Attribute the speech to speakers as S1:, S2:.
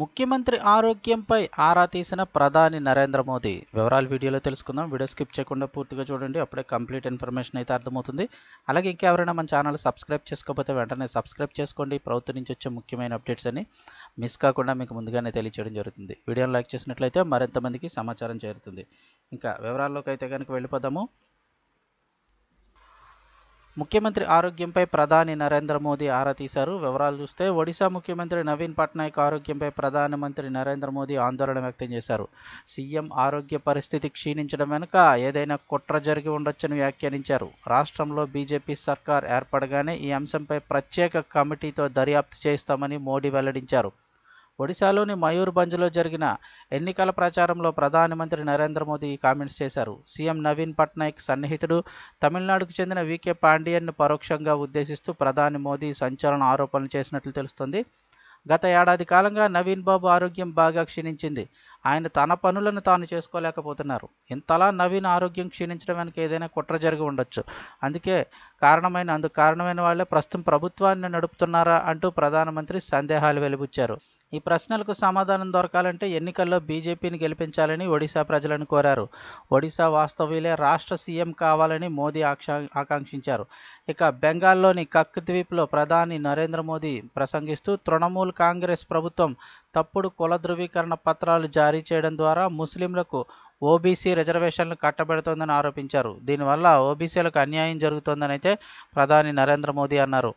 S1: ముఖ్యమంత్రి ఆరోగ్యంపై ఆరా తీసిన ప్రధాని నరేంద్ర మోదీ. వివరాలు వీడియోలో తెలుసుకుందాం. వీడియో స్కిప్ చేయకుండా పూర్తిగా చూడండి. అప్పుడే కంప్లీట్ ఇన్ఫర్మేషన్ అయితే అర్థమవుతుంది. అలాగే ఇంకెవరైనా మన ఛానల్ సబ్స్క్రైబ్ చేసుకోకపోతే వెంటనే సబ్స్క్రైబ్ చేసుకోండి. ప్రభుత్వం నుంచి వచ్చే ముఖ్యమైన అప్డేట్స్ అని మిస్ కాకుండా మీకు ముందుగానే తెలియచేయడం జరుగుతుంది. వీడియోని లైక్ చేసినట్లయితే మరింత మందికి సమాచారం చేరుతుంది. ఇంకా వివరాల్లోకి అయితే కనుక వెళ్ళిపోదాము. ముఖ్యమంత్రి ఆరోగ్యంపై ప్రధాని నరేంద్ర మోదీ ఆరా తీశారు. వివరాలు చూస్తే ఒడిశా ముఖ్యమంత్రి నవీన్ పట్నాయక్ ఆరోగ్యంపై ప్రధానమంత్రి నరేంద్ర మోదీ ఆందోళన వ్యక్తం చేశారు. సీఎం ఆరోగ్య పరిస్థితి క్షీణించడం వెనుక ఏదైనా కుట్ర జరిగి ఉండొచ్చని వ్యాఖ్యానించారు. రాష్ట్రంలో బీజేపీ సర్కార్ ఏర్పడగానే ఈ అంశంపై ప్రత్యేక కమిటీతో దర్యాప్తు చేస్తామని మోడీ వెల్లడించారు. ఒడిశాలోని మయూర్భంజ్లో జరిగిన ఎన్నికల ప్రచారంలో ప్రధానమంత్రి నరేంద్ర మోదీ ఈ కామెంట్స్ చేశారు. సీఎం నవీన్ పట్నాయక్ సన్నిహితుడు. తమిళనాడుకు చెందిన వికే పాండియన్ను పరోక్షంగా ఉద్దేశిస్తూ ప్రధాని మోదీ సంచలన ఆరోపణలు చేసినట్లు తెలుస్తోంది. గత ఏడాది కాలంగా నవీన్ బాబు ఆరోగ్యం బాగా క్షీణించింది. ఆయన తన పనులను తాను చేసుకోలేకపోతున్నారు. ఇంతలా నవీన్ ఆరోగ్యం క్షీణించడం వెనుక ఏదైనా కుట్ర జరిగి ఉండొచ్చు. అందుకే కారణమైన అందుకు కారణమైన వాళ్ళే ప్రస్తుతం ప్రభుత్వాన్ని నడుపుతున్నారా అంటూ ప్రధానమంత్రి సందేహాలు వెలిబుచ్చారు. ఈ ప్రశ్నలకు సమాధానం దొరకాలంటే ఎన్నికల్లో బీజేపీని గెలిపించాలని ఒడిశా ప్రజలను కోరారు. ఒడిశా వాస్తవ్యులే రాష్ట్ర సీఎం కావాలని మోదీ ఆక్షా ఆకాంక్షించారు. ఇక బెంగాల్లోని కక్ ద్వీప్లో ప్రధాని నరేంద్ర మోదీ ప్రసంగిస్తూ తృణమూల్ కాంగ్రెస్ ప్రభుత్వం తప్పుడు కుల ధృవీకరణ పత్రాలు జారీ చేయడం ద్వారా ముస్లింలకు ఓబీసీ రిజర్వేషన్లు కట్టబెడుతోందని ఆరోపించారు. దీనివల్ల ఓబీసీలకు అన్యాయం జరుగుతోందని అయితే ప్రధాని నరేంద్ర మోదీ అన్నారు.